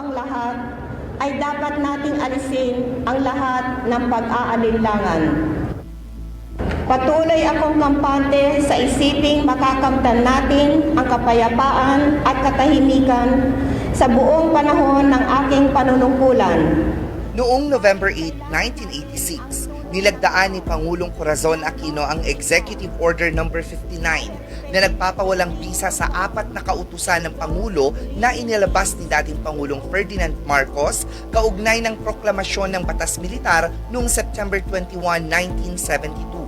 ang lahat, ay dapat nating alisin ang lahat ng pag-aalinlangan. Patuloy akong kampante sa isiping makakamtan natin ang kapayapaan at katahimikan sa buong panahon ng aking panunungkulan. Noong November 8, 1986, nilagdaan ni Pangulong Corazon Aquino ang Executive Order No. 59 na nagpapawalang bisa sa apat na kautusan ng Pangulo na inilabas ni dating Pangulong Ferdinand Marcos kaugnay ng proklamasyon ng batas militar noong September 21, 1972.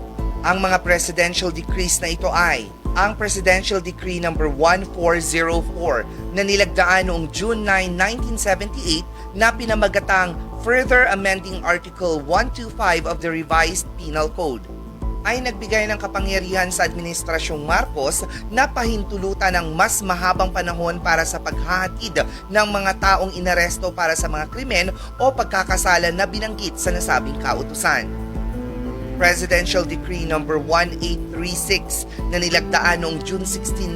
Ang mga presidential decrees na ito ay ang Presidential Decree No. 1404 na nilagdaan noong June 9, 1978 na pinamagatang Further Amending Article 125 of the Revised Penal Code ay nagbigay ng kapangyarihan sa Administrasyong Marcos na pahintulutan ng mas mahabang panahon para sa paghahatid ng mga taong inaresto para sa mga krimen o pagkakasala na binanggit sa nasabing kautusan. Presidential Decree No. 1836 na nilagdaan noong June 16,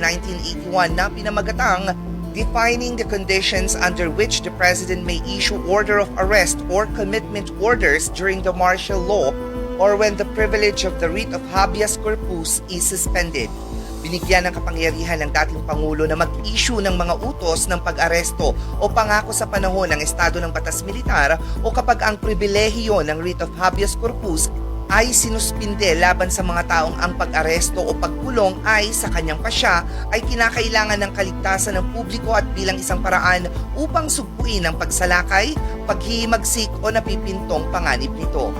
1981 na pinamagatang defining the conditions under which the President may issue order of arrest or commitment orders during the martial law or when the privilege of the writ of habeas corpus is suspended. Binigyan ng kapangyarihan ng dating Pangulo na mag-issue ng mga utos ng pag-aresto o pangako sa panahon ng estado ng batas militar o kapag ang pribilehiyo ng writ of habeas corpus ay sinuspinde laban sa mga taong ang pag-aresto o pagkulong ay sa kanyang pasya ay kinakailangan ng kaligtasan ng publiko at bilang isang paraan upang sugpuin ang pagsalakay, paghihimagsik o napipintong panganib nito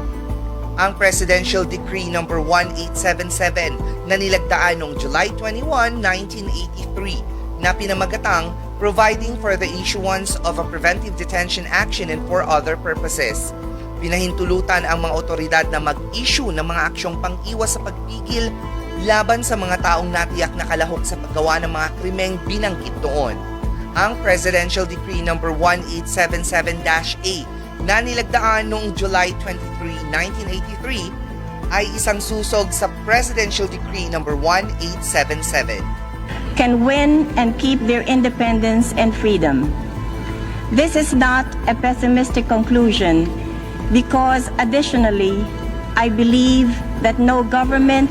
ang Presidential Decree No. 1877 na nilagdaan noong July 21, 1983 na pinamagatang providing for the issuance of a preventive detention action and for other purposes. Pinahintulutan ang mga otoridad na mag-issue ng mga aksyong pang-iwas sa pagpigil laban sa mga taong natiyak na kalahok sa paggawa ng mga krimeng binanggit doon. Ang Presidential Decree No. 1877-A na nilagdaan noong July 23, 1983 ay isang susog sa Presidential Decree No. 1877. can win and keep their independence and freedom. This is not a pessimistic conclusion because additionally, I believe that no government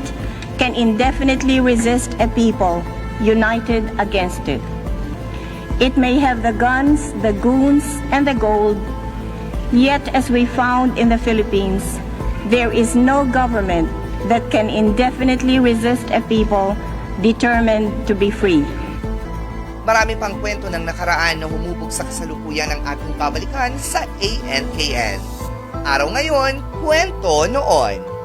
can indefinitely resist a people united against it. It may have the guns, the goons, and the gold, yet as we found in the Philippines, there is no government that can indefinitely resist a people determined to be free. Marami pang kwento ng nakaraan na humubog sa kasalukuyan ng ating babalikan sa ANKN. Araw ngayon, kwento noon.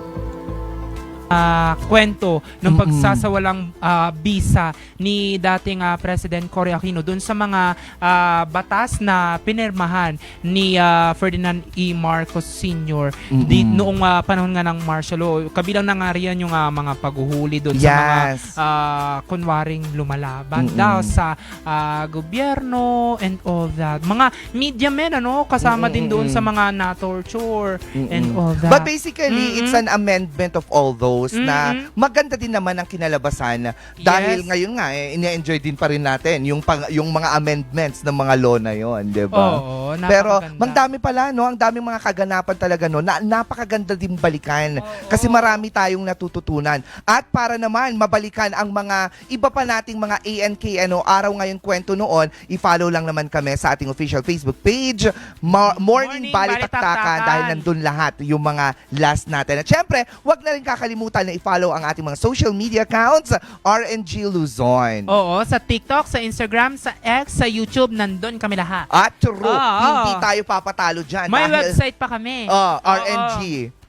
Ah, kwento ng Mm-mm. pagsasawalang ah, bisa ni dating ah, President Cory Aquino dun sa mga ah, batas na pinirmahan ni ah, Ferdinand E. Marcos Sr. Di, Mm-mm. noong ah, panahon nga ng martial law. Kabilang na nga riyan yung ah, mga paghuhuli dun sa mga Yes. ah, kunwaring lumalaban Mm-mm. daw sa ah, gobyerno and all that. Mga media men, ano, kasama din doon Mm-mm. sa mga na-torture and Mm-mm. all that. But basically, Mm-mm. it's an amendment of all those na Mm-mm. maganda din naman ang kinalabasan dahil Yes. ngayon nga eh, ini-enjoy din pa rin natin yung pang, yung mga amendments ng mga law na yon, 'di ba? Oo, Pero napakaganda. mang dami pala no, ang daming mga kaganapan talaga no. Na, napakaganda din balikan kasi marami tayong natututunan. At para naman mabalikan ang mga iba pa nating mga ANK ano araw ngayon kwento noon, i-follow lang naman kami sa ating official Facebook page, Ma- Morning, Morning Balitaktakan Balitaktakan. dahil nandun lahat yung mga last natin. At syempre, wag na rin kakalimutan na i-follow ang ating mga social media accounts, RNG Luzon. Oo, sa TikTok, sa Instagram, sa X, sa YouTube, nandun kami lahat. At true, Oo. Hindi tayo papatalo dyan. May dahil- website pa kami. Oh, Oo. RNG.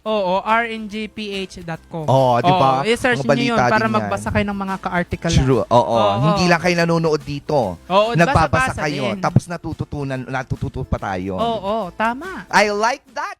Oo, rnjph.com. Oh, di ba? Oo, i-search Mga nyo yun balita para din yan. magbasa kayo ng mga ka-article. lang. True. Oo. Oo. Hindi lang kayo nanonood dito. Oo, Nagbabasa basa-basa kayo. din. Tapos natututunan, natututo pa tayo. Oo, tama. I like that.